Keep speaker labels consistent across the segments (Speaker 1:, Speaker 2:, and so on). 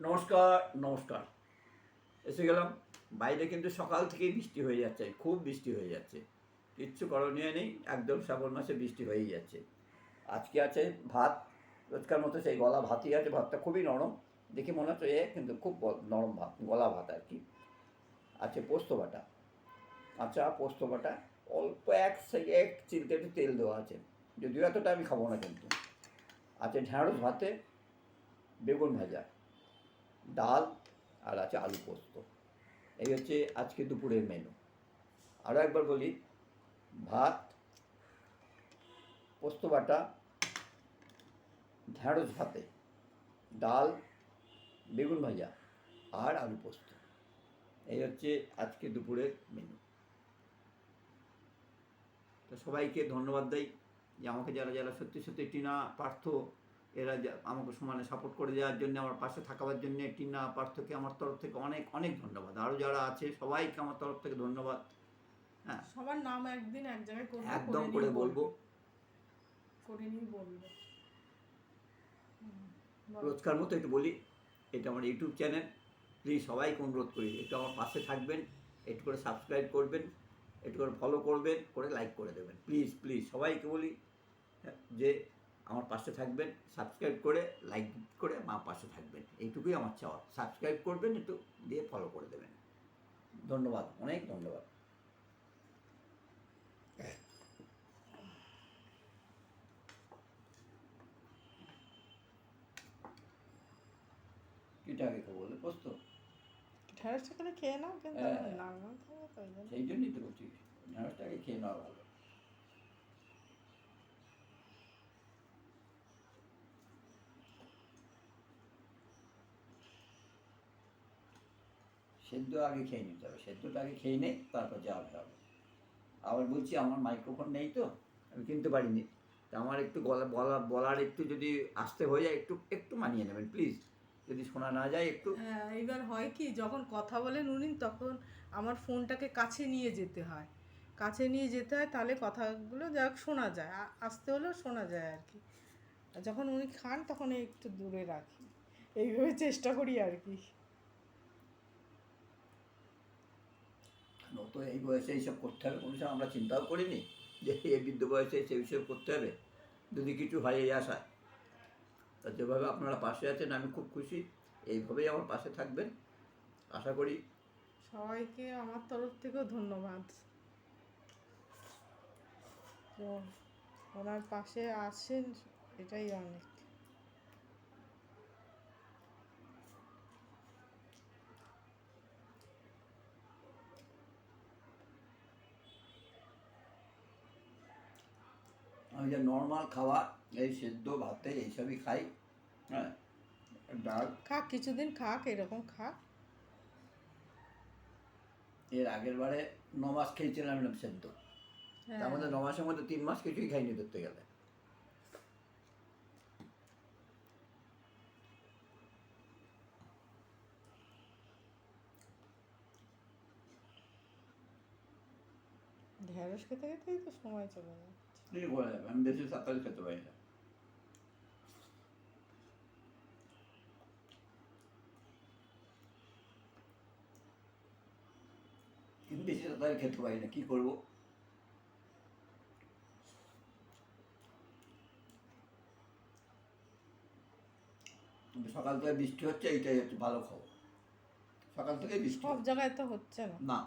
Speaker 1: নমস্কার নমস্কার। এসে গেলাম। বাইরে কিন্তু সকাল থেকেই বৃষ্টি হয়ে যাচ্ছে, খুব বৃষ্টি হয়ে যাচ্ছে। কিচ্ছু করণীয় নেই, একদম শ্রাবণ মাসে বৃষ্টি হয়েই যাচ্ছে। আজকে আছে ভাত, রোজকার মতো সেই গলা ভাতই আছে, ভাতটা খুবই নরম। দেখে মনে হচ্ছে এ কিন্তু খুব নরম ভাত, গলা ভাত আর কি। আছে পোস্ত বাটা। আচ্ছা পোস্ত বাটা, অল্প এক এক চিলতে একটু তেল দেওয়া আছে। যদিও এতটা আমি খাব না কিন্তু। আছে ঢ্যাঁড়স ভাতে, বেগুন ভাজা। ডাল আর আছে আলু পোস্ত। এই হচ্ছে আজকে দুপুরের মেনু আরও একবার বলি, ভাত, পোস্ত বাটা, ঢ্যাঁড়স ভাতে, ডাল, বেগুন ভাজা আর আলু পোস্ত। এই হচ্ছে আজকে দুপুরের মেনু তো সবাইকে ধন্যবাদ দেই যে আমাকে যারা যারা সত্যি সত্যি টিনা পার্থ এরা যা- আমাকে সমানে সাপোর্ট করে দেওয়ার জন্য আমার পাশে থাকার জন্য টিনা পার্থকে আমার তরফ থেকে অনেক অনেক ধন্যবাদ। আরও যারা আছে সবাইকে আমার তরফ থেকে ধন্যবাদ। হ্যাঁ।
Speaker 2: সবার নাম একদিন এক জায়গায়
Speaker 1: একদম
Speaker 2: করে
Speaker 1: বলব।
Speaker 2: করে নিয়ে বলব।
Speaker 1: রোজকার মতো একটু বলি এটা আমার ইউটিউব চ্যানেল। প্লিজ সবাইকে অনুরোধ করি একটু আমার পাশে থাকবেন একটু করে সাবস্ক্রাইব করবেন একটু করে ফলো করবেন করে লাইক করে দেবেন। প্লিজ প্লিজ সবাইকে বলি হ্যাঁ, যে আমার পাশে থাকবেন সাবস্ক্রাইব করে লাইক করে আমার পাশে থাকবেন। এইটুকুই আমার চাওয়া। সাবস্ক্রাইব করবেন একটু দিয়ে ফলো করে দেবেন। ধন্যবাদ অনেক ধন্যবাদ। কিটা আগে তো বললে পোস্ত?
Speaker 2: ঢেঁড়সটা খেয়ে নাও কিন্তু
Speaker 1: হ্যাঁ।
Speaker 2: লাল লাল খাব তো
Speaker 1: সেই জন্যই তো বলছি ঢেঁড়সটাকে খেয়ে নেওয়া ভালো। সেদ্ধ আগে খেয়ে নিতে হবে। সেদ্ধটা আগে খেয়ে নেই, তারপর যাওয়া হবে আবার বলছি, আমার মাইক্রোফোন নেই তো, আমি কিনতে পারিনি। তা আমার একটু গলা, বলা, বলার একটু যদি আসতে হয়ে যায়, একটু একটু মানিয়ে নেবেন প্লিজ যদি শোনা না যায় একটু।
Speaker 2: হ্যাঁ এইবার হয় কি, যখন কথা বলেন উনি, তখন আমার ফোনটাকে কাছে নিয়ে যেতে হয়। কাছে নিয়ে যেতে হয়, তাহলে কথাগুলো যাক, শোনা যায়। আসতে হলেও শোনা যায় আর কি। যখন উনি খান, তখন একটু দূরে রাখি। এইভাবে চেষ্টা করি আর কি।
Speaker 1: তো এই বয়সে এইসব করতে হবে, কোনো সময় আমরা চিন্তাও করিনি যে এই বৃদ্ধ বয়সে সেই বিষয়ে করতে হবে, যদি কিছু হয় এই আশায়। তা যেভাবে আপনারা পাশে আছেন, আমি খুব খুশি, এইভাবেই আমার পাশে থাকবেন, আশা করি।
Speaker 2: সবাইকে আমার তরফ থেকেও ধন্যবাদ। তো, ওনার পাশে আছেন এটাই অনেক।
Speaker 1: যে নর্মাল খাওয়া এই সেদ্ধ ভাতে এইসবই খাই হ্যাঁ। ডাল।
Speaker 2: খাক কিছুদিন খাক এরকম খাক।
Speaker 1: এর আগের বারে ন মাস খেয়েছিলাম এরকম সেদ্ধ।
Speaker 2: হ্যাঁ।
Speaker 1: তার মধ্যে ন মাসের মধ্যে তিন মাস কিছুই খাইনি ধরতে গেলে।
Speaker 2: ঢেঁড়স খেতে খেতেই তো সময় চলে যায়।
Speaker 1: কি করে যাবে আমি বেশি সাঁতার খেতে পারি না কিন্তু বেশি সাঁতার খেতে পারি না কি করব কিন্তু সকাল থেকে বৃষ্টি হচ্ছে এইটাই হচ্ছে ভালো খবর সকাল থেকে বৃষ্টি
Speaker 2: সব জায়গায় তো হচ্ছে না
Speaker 1: না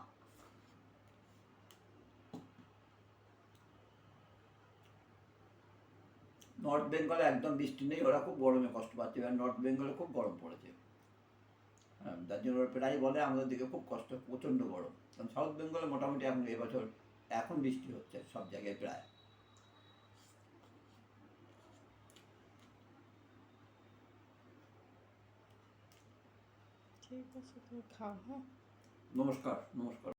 Speaker 1: নর্থ বেঙ্গলে একদম বৃষ্টি নেই ওরা খুব গরমে কষ্ট পাচ্ছে এবার নর্থ বেঙ্গলে খুব গরম পড়েছে। হ্যাঁ তার জন্য ওরা প্রায় বলে আমাদের দিকে খুব কষ্ট প্রচণ্ড গরম। কারণ সাউথ বেঙ্গলে মোটামুটি এখন এবছর এখন বৃষ্টি হচ্ছে সব জায়গায় প্রায়।
Speaker 2: ঠিক আছে তুমি খাও হ্যাঁ।
Speaker 1: নমস্কার নমস্কার।